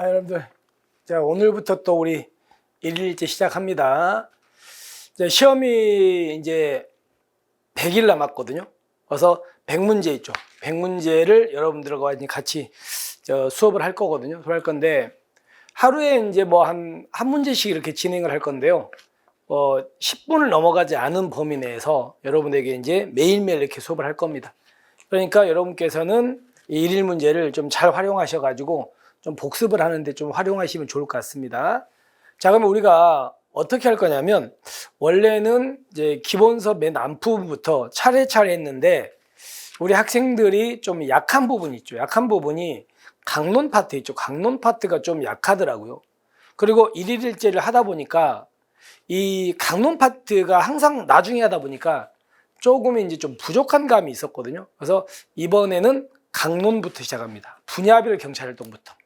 아, 여러분들, 자, 오늘부터 또 우리 일일제 시작합니다. 이제 시험이 이제 100일 남았거든요. 그래서 100문제 있죠. 100문제를 여러분들과 같이 저 수업을 할 거거든요. 수업을 할 건데, 하루에 이제 뭐 한, 한 문제씩 이렇게 진행을 할 건데요. 어, 10분을 넘어가지 않은 범위 내에서 여러분에게 이제 매일매일 이렇게 수업을 할 겁니다. 그러니까 여러분께서는 이 일일 문제를 좀 잘 활용하셔가지고 좀 복습을 하는데 좀 활용하시면 좋을 것 같습니다. 자, 그러면 우리가 어떻게 할 거냐면 원래는 이제 기본서 맨 앞부분부터 차례차례 했는데 우리 학생들이 좀 약한 부분이 있죠. 약한 부분이 강론 파트 있죠. 강론 파트가 좀 약하더라고요. 그리고 일일일제를 하다 보니까 이 강론 파트가 항상 나중에 하다 보니까 조금 이제 좀 부족한 감이 있었거든요. 그래서 이번에는 강론부터 시작합니다. 분야별 경찰활동부터.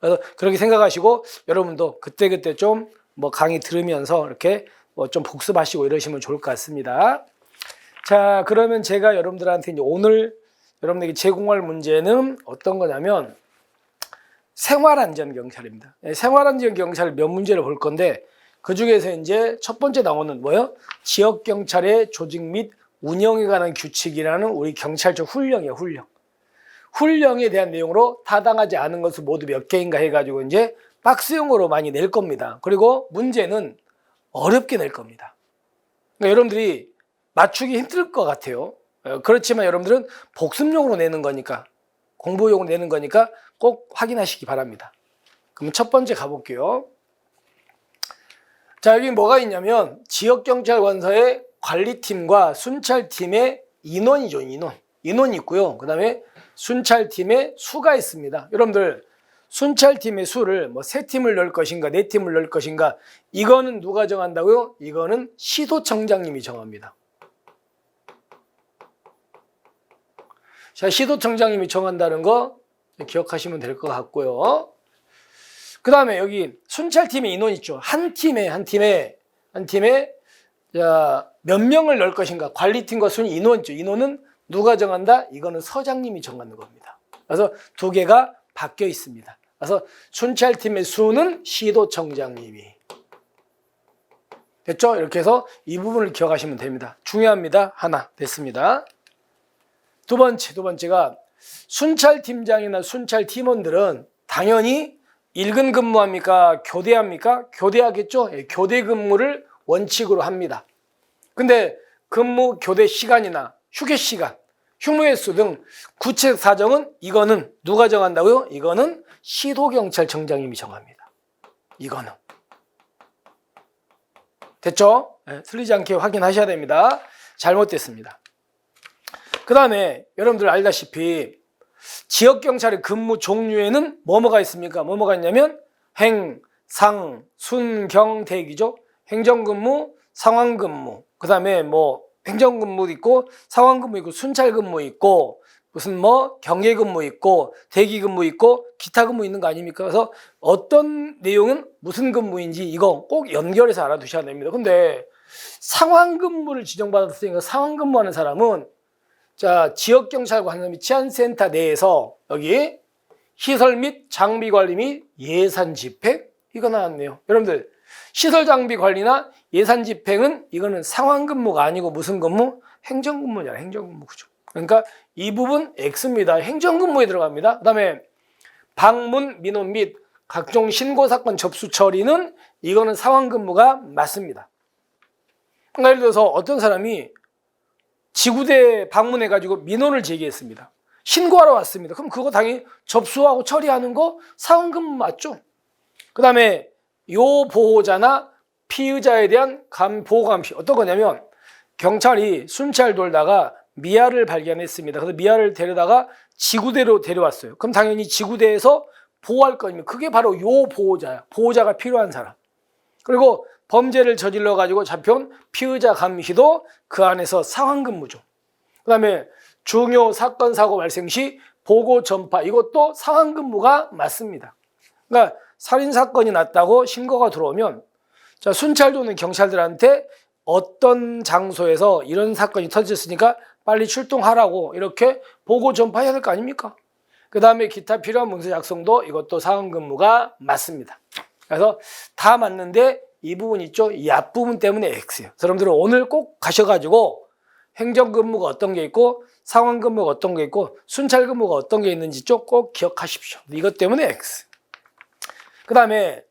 그래서 그렇게 생각하시고 여러분도 그때그때 좀 뭐 강의 들으면서 이렇게 뭐 좀 복습하시고 이러시면 좋을 것 같습니다. 자, 그러면 제가 여러분들한테 이제 오늘 여러분에게 제공할 문제는 어떤 거냐면 생활안전 경찰입니다. 네, 생활안전 경찰 몇 문제를 볼 건데 그 중에서 이제 첫 번째 나오는 뭐요? 지역 경찰의 조직 및 운영에 관한 규칙이라는 우리 경찰적 훈령이에요, 훈령. 훈령에 대한 내용으로 타당하지 않은 것을 모두 몇 개인가 해가지고 이제 박스형으로 많이 낼 겁니다. 그리고 문제는 어렵게 낼 겁니다. 그러니까 여러분들이 맞추기 힘들 것 같아요. 어, 그렇지만 여러분들은 복습용으로 내는 거니까 공부용으로 내는 거니까 꼭 확인하시기 바랍니다. 그럼 첫 번째 가볼게요. 자, 여기 뭐가 있냐면 지역경찰관서의 관리팀과 순찰팀의 인원이죠, 인원. 인원이 있고요. 그 다음에 순찰팀의 수가 있습니다. 여러분들, 순찰팀의 수를 뭐 세 팀을 넣을 것인가, 네 팀을 넣을 것인가, 이거는 누가 정한다고요? 이거는 시도청장님이 정합니다. 자, 시도청장님이 정한다는 거 기억하시면 될 것 같고요. 그 다음에 여기 순찰팀의 인원 있죠. 한 팀에, 한 팀에, 한 팀에, 자, 몇 명을 넣을 것인가. 관리팀과 순 인원 있죠. 인원은 누가 정한다? 이거는 서장님이 정하는 겁니다. 그래서 두 개가 바뀌어 있습니다. 그래서 순찰팀의 수는 시도청장님이. 됐죠? 이렇게 해서 이 부분을 기억하시면 됩니다. 중요합니다. 하나 됐습니다. 두 번째, 두 번째가 순찰팀장이나 순찰팀원들은 당연히 일근 근무합니까? 교대합니까? 교대하겠죠? 예, 교대 근무를 원칙으로 합니다. 근데 근무 교대 시간이나 휴게 시간, 휴무횟수 등 구체 사정은 이거는 누가 정한다고요? 이거는 시도경찰청장님이 정합니다. 이거는. 됐죠? 네, 틀리지 않게 확인하셔야 됩니다. 잘못됐습니다. 그 다음에 여러분들 알다시피 지역경찰의 근무 종류에는 뭐뭐가 있습니까? 뭐뭐가 있냐면 행, 상, 순, 경, 대기죠. 행정근무, 상황근무, 그 다음에 뭐 행정근무 있고 상황근무 있고 순찰근무 있고 무슨 뭐 경계근무 있고 대기근무 있고 기타 근무 있는 거 아닙니까? 그래서 어떤 내용은 무슨 근무인지 이거 꼭 연결해서 알아두셔야 됩니다. 근데 상황근무를 지정받았으니까 상황근무하는 사람은 자 지역경찰관 및 치안센터 내에서 여기 시설 및 장비 관리 및 예산 집행 이거 나왔네요. 여러분들 시설 장비 관리나 예산 집행은 이거는 상황 근무가 아니고 무슨 근무? 행정 근무잖아요. 행정 근무 그죠. 그러니까 이 부분 X입니다. 행정 근무에 들어갑니다. 그다음에 방문 민원 및 각종 신고 사건 접수 처리는 이거는 상황 근무가 맞습니다. 그러니까 예를 들어서 어떤 사람이 지구대 방문해 가지고 민원을 제기했습니다. 신고하러 왔습니다. 그럼 그거 당연히 접수하고 처리하는 거 상황 근무 맞죠? 그 다음에 요 보호자나 피의자에 대한 감, 보호 감시 어떤 거냐면 경찰이 순찰 돌다가 미아를 발견했습니다. 그래서 미아를 데려다가 지구대로 데려왔어요. 그럼 당연히 지구대에서 보호할 거니면 그게 바로 요 보호자야. 보호자가 필요한 사람. 그리고 범죄를 저질러 가지고 잡혀온 피의자 감시도 그 안에서 상황 근무죠. 그다음에 중요 사건 사고 발생 시 보고 전파 이것도 상황 근무가 맞습니다. 그러니까 살인 사건이 났다고 신고가 들어오면 자 순찰 도는 경찰들한테 어떤 장소에서 이런 사건이 터졌으니까 빨리 출동하라고 이렇게 보고 전파해야 될 거 아닙니까? 그 다음에 기타 필요한 문서 작성도 이것도 사원 근무가 맞습니다. 그래서 다 맞는데 이 부분 있죠? 이 앞부분 때문에 X예요. 여러분들은 오늘 꼭 가셔가지고 행정 근무가 어떤 게 있고 상원 근무가 어떤 게 있고 순찰 근무가 어떤 게 있는지 좀 꼭 기억하십시오. 이것 때문에 X. 그 다음에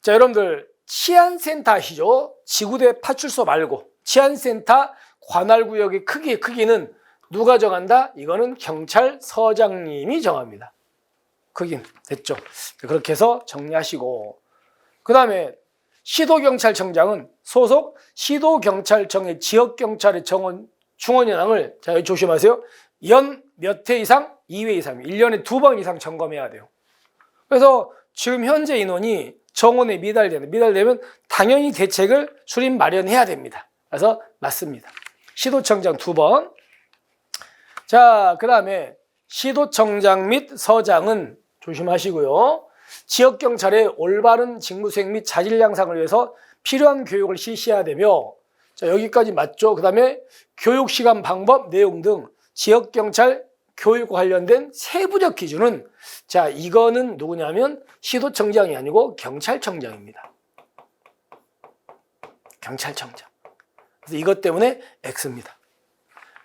자 여러분들 치안센터 아시죠? 지구대 파출소 말고 치안센터 관할구역의 크기 크기는 누가 정한다? 이거는 경찰서장님이 정합니다. 크긴 됐죠. 그렇게 해서 정리하시고 그 다음에 시도경찰청장은 소속 시도경찰청의 지역경찰의 정원, 중원연항을 자 여기 조심하세요. 연 몇 회 이상? 2회 이상. 1년에 두 번 이상 점검해야 돼요. 그래서 지금 현재 인원이 정원에 미달되는 미달되면 당연히 대책을 수립 마련해야 됩니다. 그래서 맞습니다. 시도청장 두 번. 자, 그 다음에 시도청장 및 서장은 조심하시고요. 지역경찰의 올바른 직무수행 및 자질 향상을 위해서 필요한 교육을 실시해야 되며 자, 여기까지 맞죠? 그 다음에 교육시간 방법, 내용 등 지역경찰 교육과 관련된 세부적 기준은 자, 이거는 누구냐면 시도청장이 아니고 경찰청장입니다. 경찰청장. 그래서 이것 때문에 X입니다.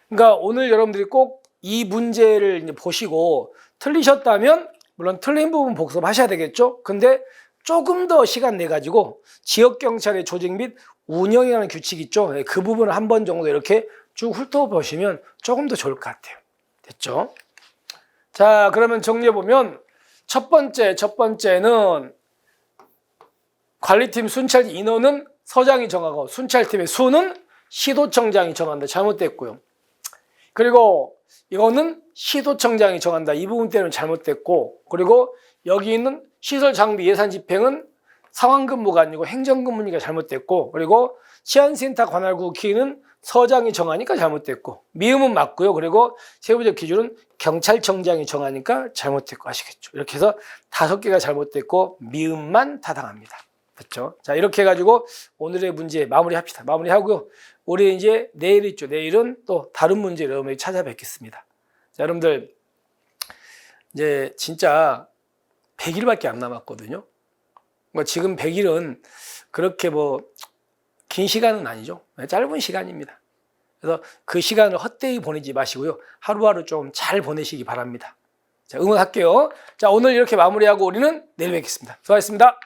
그러니까 오늘 여러분들이 꼭 이 문제를 이제 보시고 틀리셨다면 물론 틀린 부분 복습하셔야 되겠죠. 근데 조금 더 시간 내 가지고 지역 경찰의 조직 및 운영이라는 규칙 있죠. 네, 그 부분을 한 번 정도 이렇게 쭉 훑어보시면 조금 더 좋을 것 같아요. 됐죠? 자, 그러면 정리해 보면 첫 번째, 첫 번째는 관리팀 순찰 인원은 서장이 정하고 순찰팀의 수는 시도청장이 정한다. 잘못됐고요. 그리고 이거는 시도청장이 정한다. 이 부분 때문에 잘못됐고, 그리고 여기 있는 시설 장비 예산 집행은 상황 근무가 아니고 행정 근무니까 잘못됐고, 그리고 치안센터 관할구 키는 서장이 정하니까 잘못됐고, 미음은 맞고요. 그리고 세부적 기준은 경찰청장이 정하니까 잘못됐고 아시겠죠? 이렇게 해서 다섯 개가 잘못됐고 미음만 타당합니다. 됐죠? 자 이렇게 해가지고 오늘의 문제 마무리합시다. 마무리하고요. 우리 이제 내일 있죠. 내일은 또 다른 문제로 여러분이 찾아뵙겠습니다. 자, 여러분들 이제 진짜 100일밖에 안 남았거든요. 뭐 지금 100일은 그렇게 뭐 긴 시간은 아니죠. 짧은 시간입니다. 그래서 그 시간을 헛되이 보내지 마시고요. 하루하루 좀 잘 보내시기 바랍니다. 자, 응원할게요. 자, 오늘 이렇게 마무리하고 우리는 내일 뵙겠습니다. 수고하셨습니다.